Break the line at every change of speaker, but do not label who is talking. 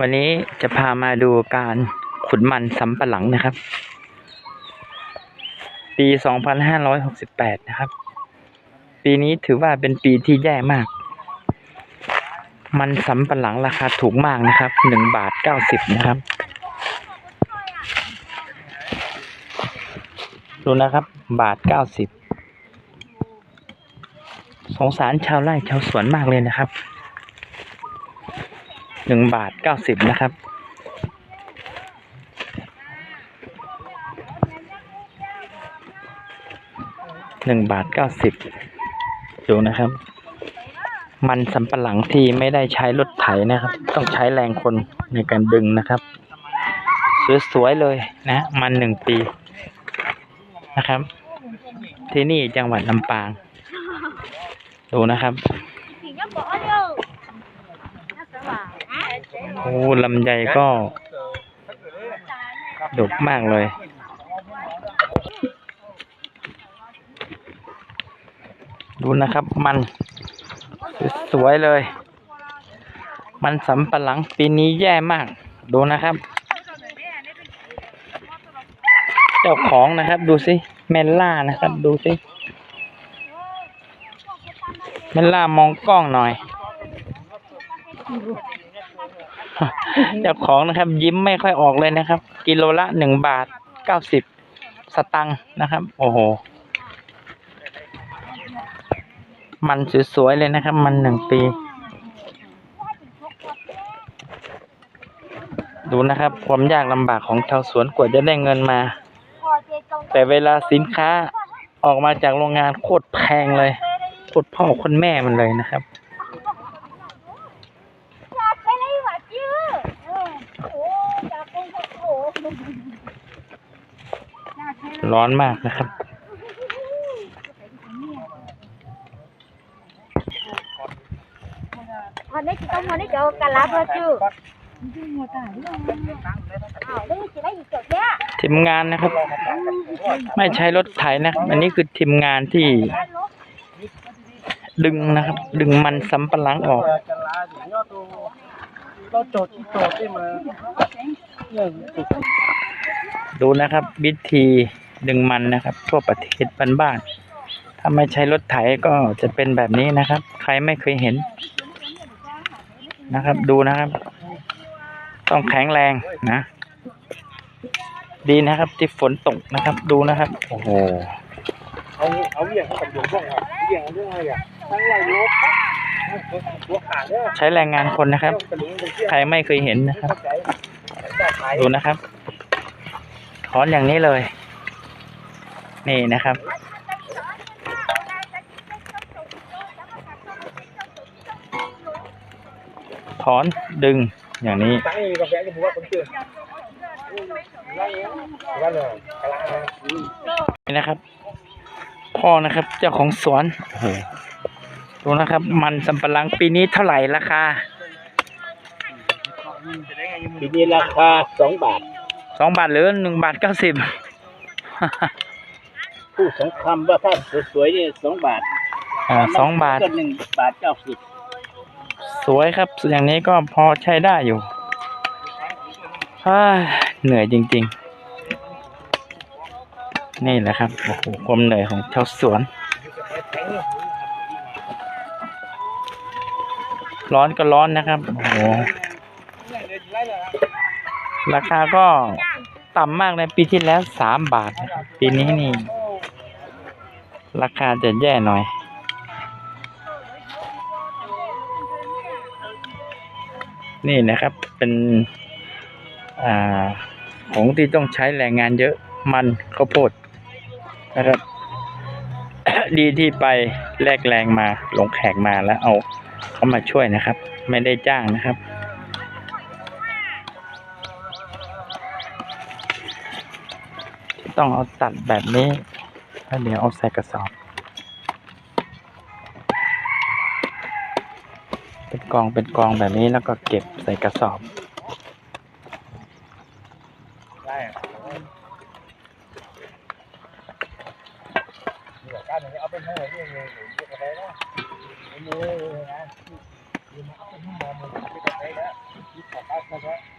วันนี้จะพามาดูการขุดมันสำปะหลังนะครับ ปี 2568 นะครับ ปีนี้ถือว่าเป็นปีที่แย่มาก มันสำปะหลังราคาถูกมากนะครับ 1 บาท 90 นะครับ ดูนะครับ บาท 90 สงสารชาวไร่ชาวสวนมากเลยนะครับ หนึ่งบาทเก้าสิบนะครับ หนึ่งบาทเก้าสิบดูนะครับ มันสำปะหลังที่ไม่ได้ใช้รถไถนะครับ ต้องใช้แรงคนในการดึงนะครับสวยๆเลยนะ มันหนึ่งปีนะครับ ที่นี่จังหวัดลำปาง ดูนะครับ โอ้ลำไยก็ดกมากเลย ดูนะครับมัน สวยเลย มันสำปะหลังปีนี้แย่มาก ดูนะครับ เจ้าของนะครับ ดูสิเมลล่านะครับ ดูสิเมลล่ามองกล้องหน่อย เจ้าของนะครับ ยิ้มไม่ค่อยออกเลยนะครับ กิโลละหนึ่งบาทเก้าสิบสตังค์นะครับ โอ้โห มันสวยๆเลยนะครับ มันหนึ่งปี ดูนะครับ ความยากลำบากของชาวสวนกว่าจะได้เงินมา แต่เวลาสินค้าออกมาจากโรงงานโคตรแพงเลยโคตรพ่อคนแม่มันเลยนะครับ ร้อนมากนะครับ
Hồi nãy chị Tông hồi nãy cho cà lá thôi chứ Ờ, đây chị lấy gì chụp thế
ทีมงานนะครับ ไม่ใช้รถไถนะครับอันนี้คือทีมงานที่ ดึงนะครับ ดึงมันสำปะหลังออก
เราโจทย์ที่โจทย์ที่มาเรื่องติด
ดูนะครับวิธี ดึงมันนะครับ ทั่วประเทศบ้านๆถ้าไม่ใช้รถไถก็จะเป็นแบบนี้นะครับ ใครไม่เคยเห็นนะครับ ดูนะครับ ต้องแข็งแรงนะ ดีนะครับ ที่ฝนตกนะครับ ดูนะครับ โอ้โห
เอาเอาเบี่ยงเขาตัดหลวงบ้างอะเบี่ยงเอาเรื่องอะไรอะทั้งไหลลบ
ใช้แรงงานคนนะครับ ใครไม่เคยเห็นนะครับ ดูนะครับถอนอย่างนี้เลย นี่นะครับถอนดึงอย่างนี้
ตั้งอยู่กาแฟที่ผมว่าคนเชื่อนั่งเองว่าเลยกะลา
นี่นะครับ พ่อนะครับเจ้าของสวนโอ้โหดูนะครับ มันสำปะหลังปีนี้เท่าไหร่ราคา
ปีนี้ราคาสองบาท
สองบาทหรือหนึ่งบาทเก้าสิบ
ผู้สงครามว่าถ้าสวยๆนี่สองบาท
อ่าสองบาท
ก็หนึ่งบาทเก้าสิบ
สวยครับ อย่างนี้ก็พอใช้ได้อยู่ฮ่าเหนื่อยจริง ๆ นี่แหละครับโอ้โหความเหนื่อยของชาวสวน ร้อนก็ร้อนนะครับโอ้โหราคาก็ต่ำมากเลยปีที่แล้วสามบาทนะครับปีนี้นี่ ราคาจะแย่หน่อย นี่นะครับเป็นอของที่ต้องใช้แรงงานเยอะมันข้าวโพดนะครับ ดีที่ไปแลกแรงมาลงแขกมาแล้วเอาเขามาช่วยนะครับ ไม่ได้จ้างนะครับต้องเอาตัดแบบนี้ แล้วเดี๋ยวเอาใส่กระสอบเป็นกองเป็นกองแบบนี้แล้วก็เก็บใส่กระสอบ
ได้เอาเป็นห้องอะไรเนี่ยเลยอะไรนะมือนะเอาเป็นห้องมองมือไม่ได้นะขอแป๊บขอแป๊บ